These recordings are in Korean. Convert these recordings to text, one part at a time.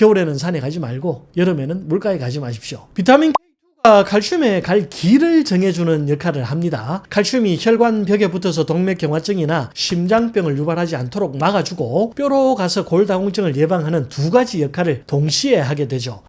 겨울에는 산에 가지 말고 여름에는 물가에 가지 마십시오. 비타민 K2가 칼슘의 갈 길을 정해주는 역할을 합니다. 칼슘이 혈관 벽에 붙어서 동맥경화증이나 심장병을 유발하지 않도록 막아주고 뼈로 가서 골다공증을 예방하는 두 가지 역할을 동시에 하게 되죠.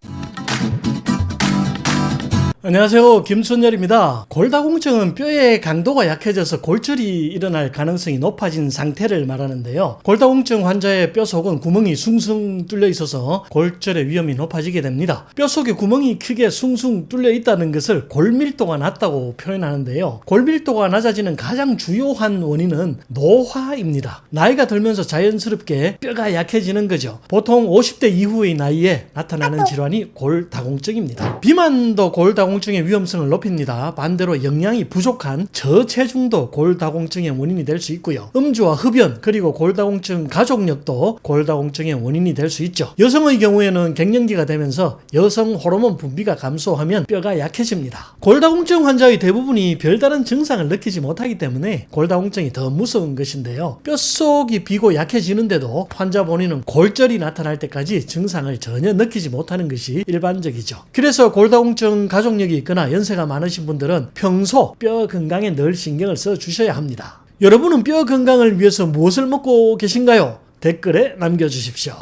안녕하세요. 김순열입니다. 골다공증은 뼈의 강도가 약해져서 골절이 일어날 가능성이 높아진 상태를 말하는데요. 골다공증 환자의 뼈 속은 구멍이 숭숭 뚫려 있어서 골절의 위험이 높아지게 됩니다. 뼈 속에 구멍이 크게 숭숭 뚫려 있다는 것을 골밀도가 낮다고 표현하는데요. 골밀도가 낮아지는 가장 주요한 원인은 노화입니다. 나이가 들면서 자연스럽게 뼈가 약해지는 거죠. 보통 50대 이후의 나이에 나타나는 질환이 골다공증입니다. 비만도 골다공 증의 위험성을 높입니다. 반대로 영양이 부족한 저체중도 골다공증의 원인이 될 수 있고요. 음주와 흡연 그리고 골다공증 가족력도 골다공증의 원인이 될 수 있죠. 여성의 경우에는 갱년기가 되면서 여성 호르몬 분비가 감소하면 뼈가 약해집니다. 골다공증 환자의 대부분이 별다른 증상을 느끼지 못하기 때문에 골다공증이 더 무서운 것인데요. 뼛속이 비고 약해지는데도 환자 본인은 골절이 나타날 때까지 증상을 전혀 느끼지 못하는 것이 일반적이죠. 그래서 골다공증 가족력 이 있거나 연세가 많으신 분들은 평소 뼈 건강에 늘 신경을 써 주셔야 합니다. 여러분은 뼈 건강을 위해서 무엇을 먹고 계신가요? 댓글에 남겨주십시오.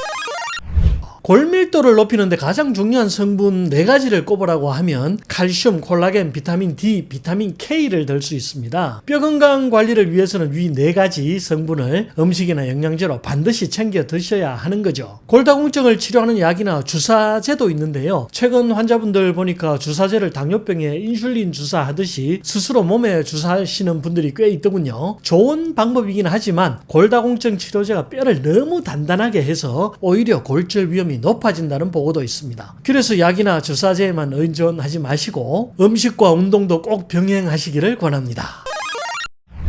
골밀도를 높이는데 가장 중요한 성분 네 가지를 꼽으라고 하면 칼슘, 콜라겐, 비타민 D, 비타민 K를 들 수 있습니다. 뼈 건강 관리를 위해서는 이네 가지 성분을 음식이나 영양제로 반드시 챙겨 드셔야 하는 거죠. 골다공증을 치료하는 약이나 주사제도 있는데요. 최근 환자분들 보니까 주사제를 당뇨병에 인슐린 주사하듯이 스스로 몸에 주사하시는 분들이 꽤 있더군요. 좋은 방법이긴 하지만 골다공증 치료제가 뼈를 너무 단단하게 해서 오히려 골절 위험이 높아진다는 보고도 있습니다. 그래서 약이나 주사제에만 의존하지 마시고 음식과 운동도 꼭 병행하시기를 권합니다.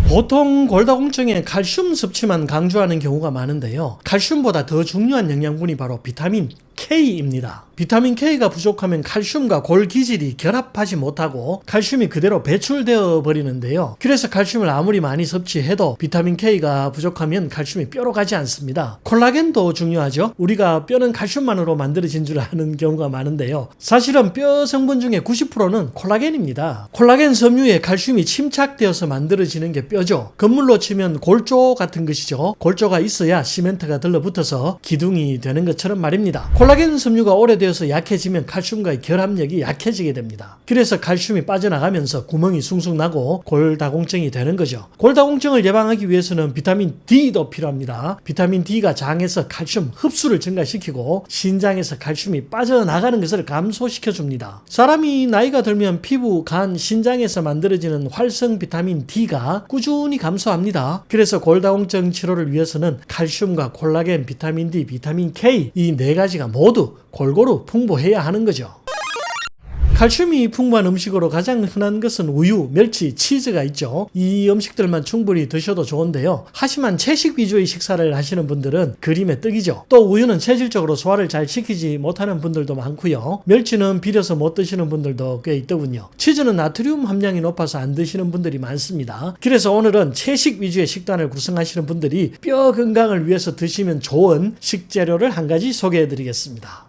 보통 골다공증에 칼슘 섭취만 강조하는 경우가 많은데요. 칼슘보다 더 중요한 영양분이 바로 비타민 K입니다. 비타민 K가 부족하면 칼슘과 골 기질이 결합하지 못하고 칼슘이 그대로 배출되어 버리는데요. 그래서 칼슘을 아무리 많이 섭취해도 비타민 K가 부족하면 칼슘이 뼈로 가지 않습니다. 콜라겐도 중요하죠. 우리가 뼈는 칼슘만으로 만들어진 줄 아는 경우가 많은데요. 사실은 뼈 성분 중에 90%는 콜라겐입니다. 콜라겐 섬유에 칼슘이 침착되어서 만들어지는 게 뼈죠. 건물로 치면 골조 같은 것이죠. 골조가 있어야 시멘트가 들러붙어서 기둥이 되는 것처럼 말입니다. 콜라겐 섬유가 오래되어 서 약해지면 칼슘과의 결합력이 약해지게 됩니다. 그래서 칼슘이 빠져나가면서 구멍이 숭숭 나고 골다공증이 되는 거죠. 골다공증을 예방하기 위해서는 비타민 D도 필요합니다. 비타민 D가 장에서 칼슘 흡수를 증가시키고 신장에서 칼슘이 빠져나가는 것을 감소시켜 줍니다. 사람이 나이가 들면 피부, 간, 신장에서 만들어지는 활성 비타민 D가 꾸준히 감소합니다. 그래서 골다공증 치료를 위해서는 칼슘과 콜라겐, 비타민 D, 비타민 K 이 네 가지가 모두 골고루 풍부해야 하는 거죠. 칼슘이 풍부한 음식으로 가장 흔한 것은 우유, 멸치, 치즈가 있죠. 이 음식들만 충분히 드셔도 좋은데요. 하지만 채식 위주의 식사를 하시는 분들은 그림의 떡이죠. 또 우유는 체질적으로 소화를 잘 시키지 못하는 분들도 많고요. 멸치는 비려서 못 드시는 분들도 꽤 있더군요. 치즈는 나트륨 함량이 높아서 안 드시는 분들이 많습니다. 그래서 오늘은 채식 위주의 식단을 구성하시는 분들이 뼈 건강을 위해서 드시면 좋은 식재료를 한 가지 소개해 드리겠습니다.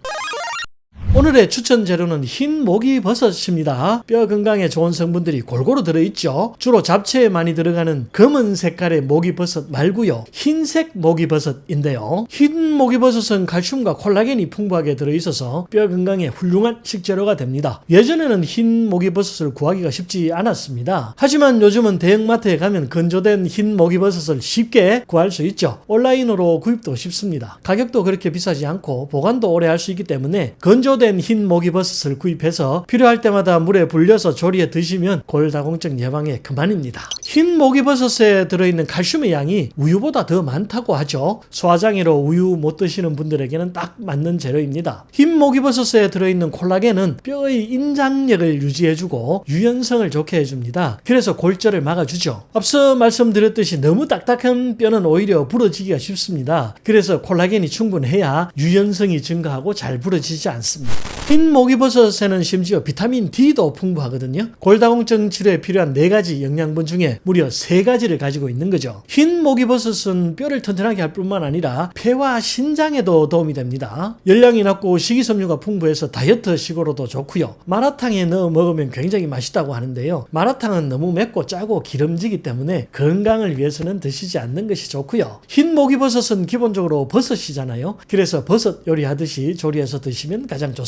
오늘의 추천 재료는 흰 모기 버섯입니다. 뼈 건강에 좋은 성분들이 골고루 들어있죠. 주로 잡채에 많이 들어가는 검은 색깔의 모기 버섯 말고요. 흰색 모기 버섯인데요. 흰 모기 버섯은 칼슘과 콜라겐이 풍부하게 들어있어서 뼈 건강에 훌륭한 식재료가 됩니다. 예전에는 흰 모기 버섯을 구하기가 쉽지 않았습니다. 하지만 요즘은 대형마트에 가면 건조된 흰 모기 버섯을 쉽게 구할 수 있죠. 온라인으로 구입도 쉽습니다. 가격도 그렇게 비싸지 않고 보관도 오래 할 수 있기 때문에 건조 된 흰 모기버섯을 구입해서 필요할 때마다 물에 불려서 조리해 드시면 골다공증 예방에 그만입니다. 흰 모기버섯에 들어있는 칼슘의 양이 우유보다 더 많다고 하죠. 소화장애로 우유 못 드시는 분들에게는 딱 맞는 재료입니다. 흰 모기버섯에 들어있는 콜라겐은 뼈의 인장력을 유지해주고 유연성을 좋게 해줍니다. 그래서 골절을 막아주죠. 앞서 말씀드렸듯이 너무 딱딱한 뼈는 오히려 부러지기가 쉽습니다. 그래서 콜라겐이 충분해야 유연성이 증가하고 잘 부러지지 않습니다. 흰 목이버섯에는 심지어 비타민 D도 풍부하거든요. 골다공증 치료에 필요한 네 가지 영양분 중에 무려 세 가지를 가지고 있는 거죠. 흰 목이버섯은 뼈를 튼튼하게 할 뿐만 아니라 폐와 신장에도 도움이 됩니다. 열량이 낮고 식이섬유가 풍부해서 다이어트식으로도 좋고요. 마라탕에 넣어 먹으면 굉장히 맛있다고 하는데요. 마라탕은 너무 맵고 짜고 기름지기 때문에 건강을 위해서는 드시지 않는 것이 좋고요. 흰 목이버섯은 기본적으로 버섯이잖아요. 그래서 버섯 요리하듯이 조리해서 드시면 가장 좋습니다.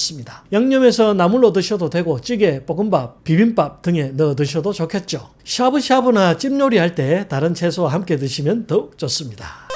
양념해서 나물로 드셔도 되고 찌개, 볶음밥, 비빔밥 등에 넣어 드셔도 좋겠죠. 샤브샤브나 찜 요리 할 때 다른 채소와 함께 드시면 더욱 좋습니다.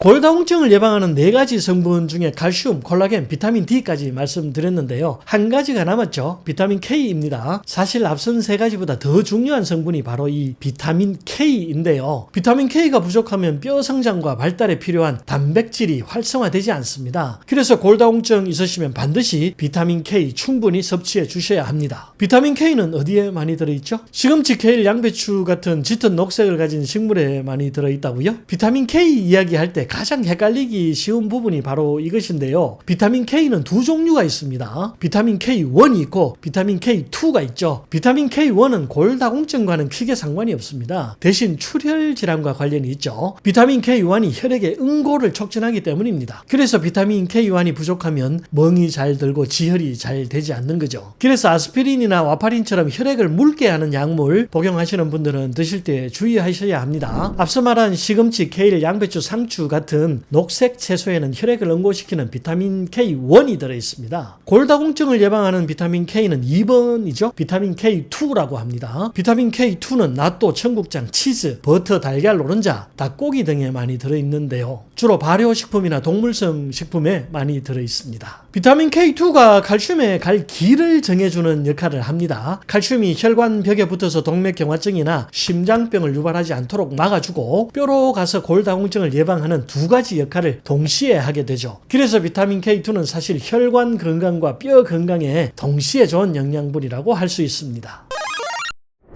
골다공증을 예방하는 네 가지 성분 중에 칼슘, 콜라겐, 비타민 D까지 말씀드렸는데요. 한 가지가 남았죠. 비타민 K입니다. 사실 앞선 세 가지보다 더 중요한 성분이 바로 이 비타민 K인데요. 비타민 K가 부족하면 뼈 성장과 발달에 필요한 단백질이 활성화되지 않습니다. 그래서 골다공증 있으시면 반드시 비타민 K 충분히 섭취해 주셔야 합니다. 비타민 K는 어디에 많이 들어있죠? 시금치, 케일, 양배추 같은 짙은 녹색을 가진 식물에 많이 들어있다고요? 비타민 K 이야기할 때 가장 헷갈리기 쉬운 부분이 바로 이것인데요. 비타민 K는 두 종류가 있습니다. 비타민 K1이 있고 비타민 K2가 있죠. 비타민 K1은 골다공증과는 크게 상관이 없습니다. 대신 출혈 질환과 관련이 있죠. 비타민 K1이 혈액의 응고를 촉진하기 때문입니다. 그래서 비타민 K1이 부족하면 멍이 잘 들고 지혈이 잘 되지 않는 거죠. 그래서 아스피린이나 와파린처럼 혈액을 묽게 하는 약물 복용하시는 분들은 드실 때 주의하셔야 합니다. 앞서 말한 시금치, 케일, 양배추, 상추 같은 녹색 채소에는 혈액을 응고시키는 비타민 K1이 들어 있습니다. 골다공증을 예방하는 비타민 K는 2번이죠. 비타민 K2라고 합니다. 비타민 K2는 낫또, 청국장, 치즈, 버터, 달걀, 노른자, 닭고기 등에 많이 들어 있는데요. 주로 발효식품이나 동물성 식품에 많이 들어 있습니다. 비타민 K2가 칼슘의 갈 길을 정해주는 역할을 합니다. 칼슘이 혈관 벽에 붙어서 동맥경화증이나 심장병을 유발하지 않도록 막아주고 뼈로 가서 골다공증을 예방하는 두 가지 역할을 동시에 하게 되죠. 그래서 비타민 K2는 사실 혈관 건강과 뼈 건강에 동시에 좋은 영양분이라고 할 수 있습니다.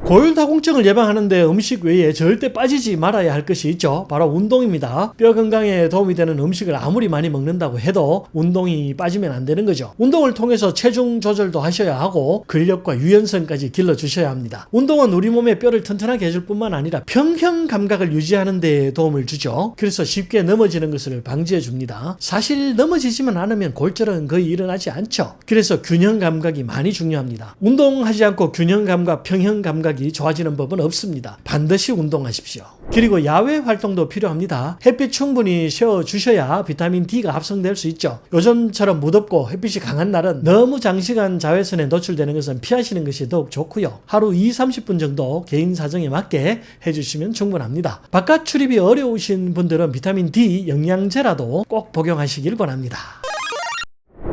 골다공증을 예방하는데 음식 외에 절대 빠지지 말아야 할 것이 있죠. 바로 운동입니다. 뼈 건강에 도움이 되는 음식을 아무리 많이 먹는다고 해도 운동이 빠지면 안 되는 거죠. 운동을 통해서 체중 조절도 하셔야 하고 근력과 유연성까지 길러주셔야 합니다. 운동은 우리 몸의 뼈를 튼튼하게 해줄 뿐만 아니라 평형 감각을 유지하는 데 도움을 주죠. 그래서 쉽게 넘어지는 것을 방지해 줍니다. 사실 넘어지지만 않으면 골절은 거의 일어나지 않죠. 그래서 균형 감각이 많이 중요합니다. 운동하지 않고 균형 감각, 평형 감각이 좋아지는 법은 없습니다. 반드시 운동하십시오. 그리고 야외 활동도 필요합니다. 햇빛 충분히 쉬어 주셔야 비타민 D가 합성될 수 있죠. 요즘처럼 무덥고 햇빛이 강한 날은 너무 장시간 자외선에 노출되는 것은 피하시는 것이 더욱 좋고요. 하루 2, 30분 정도 개인 사정에 맞게 해주시면 충분합니다. 바깥 출입이 어려우신 분들은 비타민 D 영양제라도 꼭 복용하시길 바랍니다.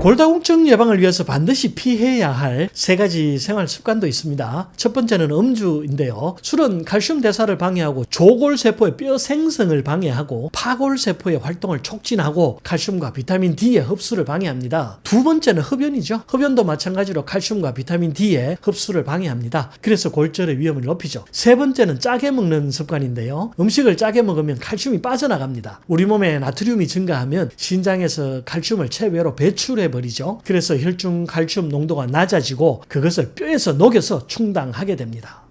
골다공증 예방을 위해서 반드시 피해야 할 세 가지 생활 습관도 있습니다. 첫 번째는 음주인데요. 술은 칼슘 대사를 방해하고 조골세포의 뼈 생성을 방해하고 파골세포의 활동을 촉진하고 칼슘과 비타민 D의 흡수를 방해합니다. 두 번째는 흡연이죠. 흡연도 마찬가지로 칼슘과 비타민 D의 흡수를 방해합니다. 그래서 골절의 위험을 높이죠. 세 번째는 짜게 먹는 습관인데요. 음식을 짜게 먹으면 칼슘이 빠져나갑니다. 우리 몸에 나트륨이 증가하면 신장에서 칼슘을 체외로 배출해 버리죠. 그래서 혈중 칼슘 농도가 낮아지고 그것을 뼈에서 녹여서 충당하게 됩니다.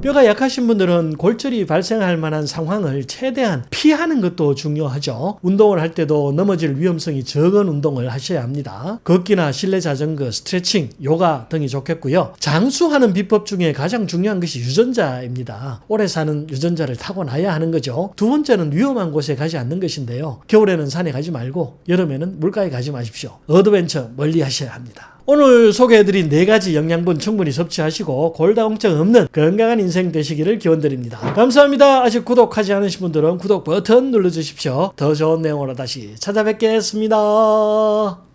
뼈가 약하신 분들은 골절이 발생할 만한 상황을 최대한 피하는 것도 중요하죠. 운동을 할 때도 넘어질 위험성이 적은 운동을 하셔야 합니다. 걷기나 실내 자전거, 스트레칭, 요가 등이 좋겠고요. 장수하는 비법 중에 가장 중요한 것이 유전자입니다. 오래 사는 유전자를 타고나야 하는 거죠. 두 번째는 위험한 곳에 가지 않는 것인데요. 겨울에는 산에 가지 말고 여름에는 물가에 가지 마십시오. 어드벤처 멀리 하셔야 합니다. 오늘 소개해드린 네 가지 영양분 충분히 섭취하시고 골다공증 없는 건강한 인생 되시기를 기원드립니다. 감사합니다. 아직 구독하지 않으신 분들은 구독 버튼 눌러주십시오. 더 좋은 내용으로 다시 찾아뵙겠습니다.